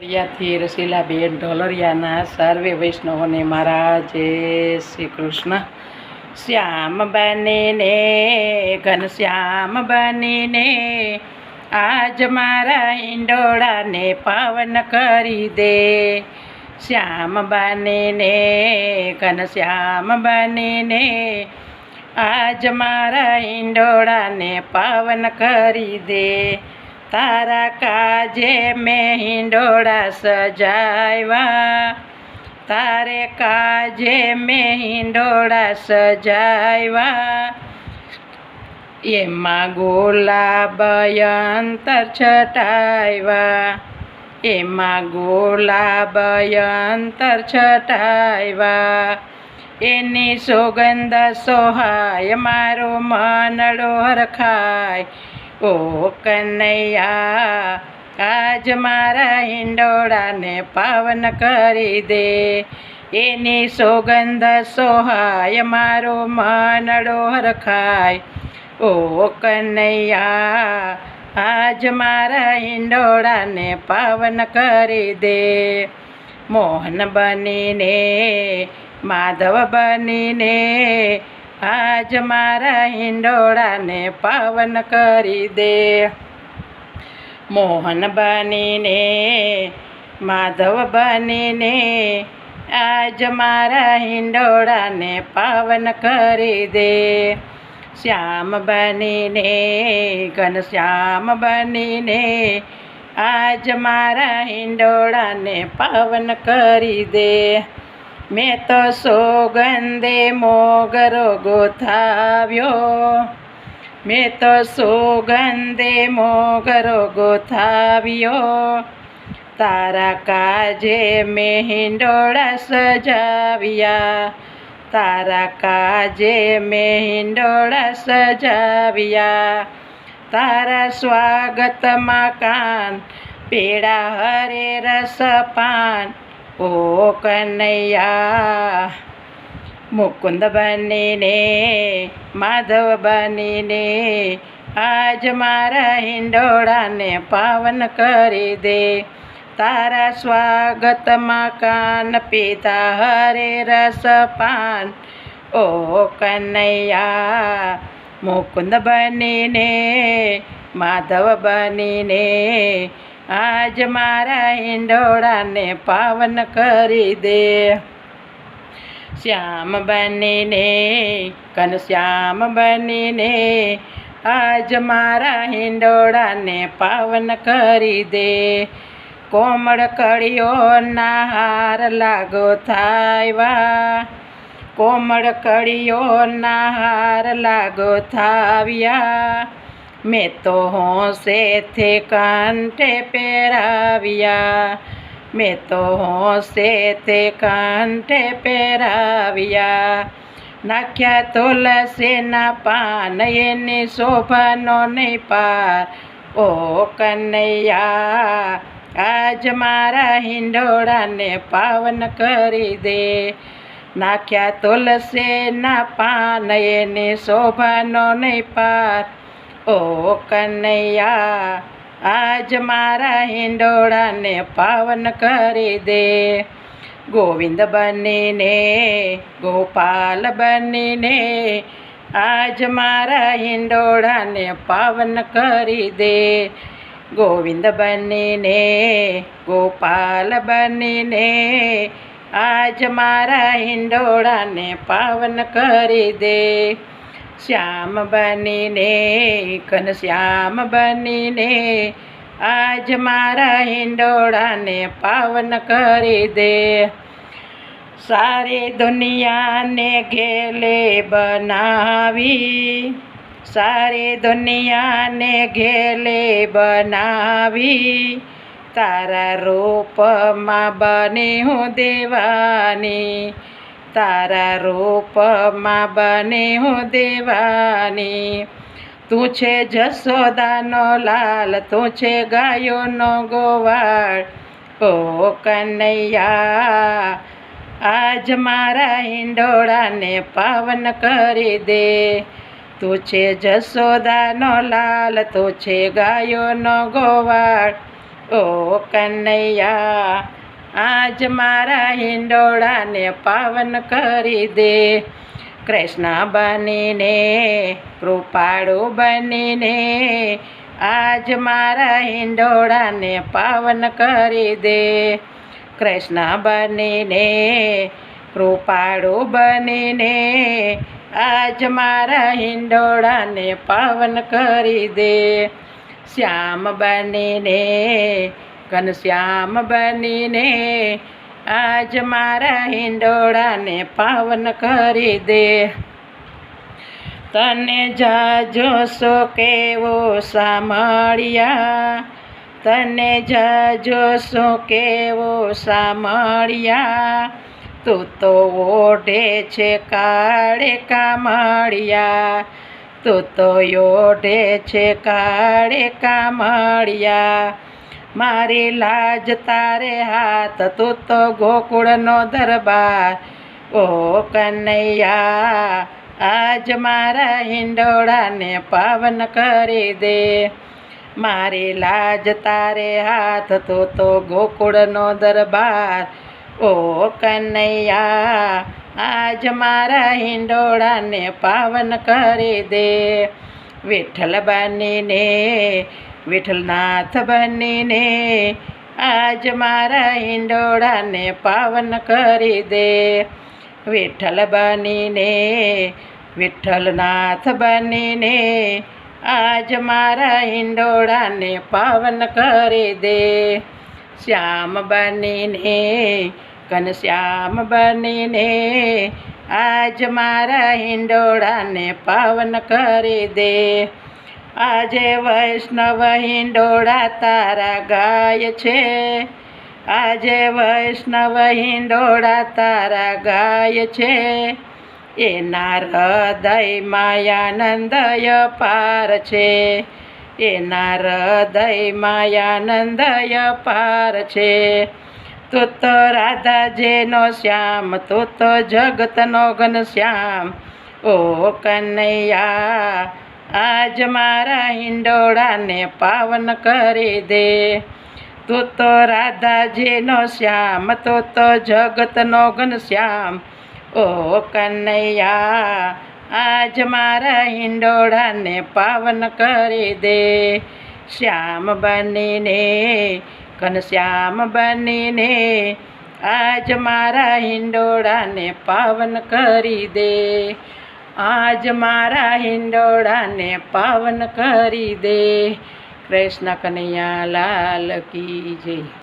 ઢોલરિયાથી રસીલાબેન ઢોલરિયાના સર્વે વૈષ્ણવોને મારા જય શ્રી કૃષ્ણ. શ્યામ બનીને ઘનશ્યામ બનીને, આજ મારા ઈંડોળાને પાવન કરી દે. શ્યામ બનીને ઘનશ્યામ બનીને, આજ મારા ઈંડોળાને પાવન કરી દે. તારા કાજે મેં હિંડોળા સજાવ્યા તારે કાજે મેં હિંડોળા સજાવ્યા એમાં ગુલાબ અંતર છટાવ્યા એમાં ગુલાબ અંતર છટાવ્યા એની સુગંધ સોહાય, મારો મનડો હરખાય ઓ કનૈયા, આજ મારા હિંડોળાને પાવન કરી દે. એની સોગંધ સોહાય મારો મનડો હરખાય ઓ કનૈયા, આજ મારા હિંડોળાને પાવન કરી દે. મોહન બનીને, માધવ બનીને આજ મારા હિંડોળાને પાવન કરી દે. મોહન બનીને, માધવ બનીને, આજ મારા હિંડોળાને પાવન કરી દે. શ્યામ બનીને ઘનશ્યામ બનીને, આજ મારા હિંડોળાને પાવન કરી દે. મેં તો સોગંદે મોગરો ગોથાવ્યો મેં તો સોગંદે મોગરો ગોથાવ્યો તારા કાજે મેં હિંડોળા સજાવ્યા. તારા કાજે મેં હિંડોળા સજાવ્યા. તારા સ્વાગતમાં કાન, પેડા હરે રસ પાન. ઓ કનૈયા મુકુંદ બનીને માધવ બનીને આજ મારા હિંડોળાને પાવન કરી દે તારા સ્વાગતમાં કાન પીતા હરે રસ પાન ઓ કનૈયા મુકુંદ બનીને માધવ બનીને આજ મારા હિંડોળાને પાવન કરી દે. શ્યામ બનીને ઘનશ્યામ બનીને, આજ મારા હિંડોળાને પાવન કરી દે. કોમળ કળીઓના હાર લાગો થાયવા. કોમળ કળીઓના હાર લાગો થાવ્યા. મેં તો હોંશેથી કંઠે પહેરાવ્યા. મેં તો હોંશેથી કંઠે પહેરાવ્યા. નાખ્યા તુલસીના પાન, એની શોભાનો નહીં પાર. ઓ કનૈયા, આજ મારા હિંડોળાને પાવન કરી દે. નાખ્યા તુલસીના પાન, એની શોભાનો નહીં પાર. ઓ કનૈયા, આજ મારા હિંડોળાને પાવન કરી દે. ગોવિંદ બનીને, ગોપાલ બનીને, આજ મારા હિંડોળાને પાવન કરી દે. ગોવિંદ બનીને, ગોપાલ બનીને, આજ મારા હિંડોળાને પાવન કરી દે. શ્યામ બનીને ઘનશ્યામ બનીને, આજ મારા હિંડોળાને પાવન કરી દે. સારી દુનિયાને ઘેલે બનાવી, સારી દુનિયાને ઘેલે બનાવી, તારા રૂપમાં બની હું દેવાની. તારા રૂપમાં બને હું દેવાની. તું છે જશોદાનો લાલ, તું છે ગાયોનો ગોવાળ. ઓ કનૈયા, આજ મારા હિંડોળાને પાવન કરી દે. તું છે જશોદાનો લાલ, તું છે ગાયોનો ગોવાળ. ઓ કનૈયા આજ મારા હિંડોળાને પાવન કરી દે. કૃષ્ણ બનીને કૃપાળુ બનીને, આજ મારા હિંડોળાને પાવન કરી દે. કૃષ્ણ બનીને કૃપાળુ બનીને, આજ મારા હિંડોળાને પાવન કરી દે. શ્યામ બનીને ઘનશ્યામ બનીને આજ મારા હિંડોળાને પાવન કરી દે. તને જાજો સો કેવો સામળિયા તને જાજો સો કેવો સામળિયા તું તો ઓઢે છે કાળે કામળિયા. તું તો ઓઢે છે કાળે કામળિયા. મારી લાજ તારે હાથ તું તો ગોકુળનો દરબાર. ઓ કનૈયા, આજ મારા હિંડોળાને પાવન કરી દે. મારી લાજ તારે હાથ તો તો ગોકુળનો દરબાર. ઓ કનૈયા, આજ મારા હિંડોળાને પાવન કરી દે. વિઠ્ઠલ બનીને વિઠ્ઠલનાથ બનીને આજ મારા હિંડોળાને પાવન કરી દે. વિઠ્ઠલ બનીને, વિઠ્ઠલનાથ બનીને આજ મારા હિંડોળાને પાવન કરી દે. શ્યામ બનીને, ઘનશ્યામ બનીને આજ મારા હિંડોળાને પાવન કરી દે. આજે વૈષ્ણવ હિંડોળા તારા ગાય છે. આજે વૈષ્ણવ હિંડોળા તારા ગાય છે. એના હૃદય આનંદય પાર છે. એના હૃદય આનંદય પાર છે. તું તો રાધાજીનો શ્યામ, તું તો જગતનો ઘનશ્યામ. ઓ કનૈયા આજ મારા હિંડોળાને પાવન કરી દે. તું તો રાધાજીનો શ્યામ, તું તો જગતનો ઘનશ્યામ ઓ કનૈયા, આજ મારા હિંડોળાને પાવન કરી દે. શ્યામ બનીને ઘનશ્યામ બનીને, આજ મારા હિંડોળાને પાવન કરી દે. આજ મારા હિંડોળાને પાવન કરી દે. કૃષ્ણ કનૈયા લાલ કી જય.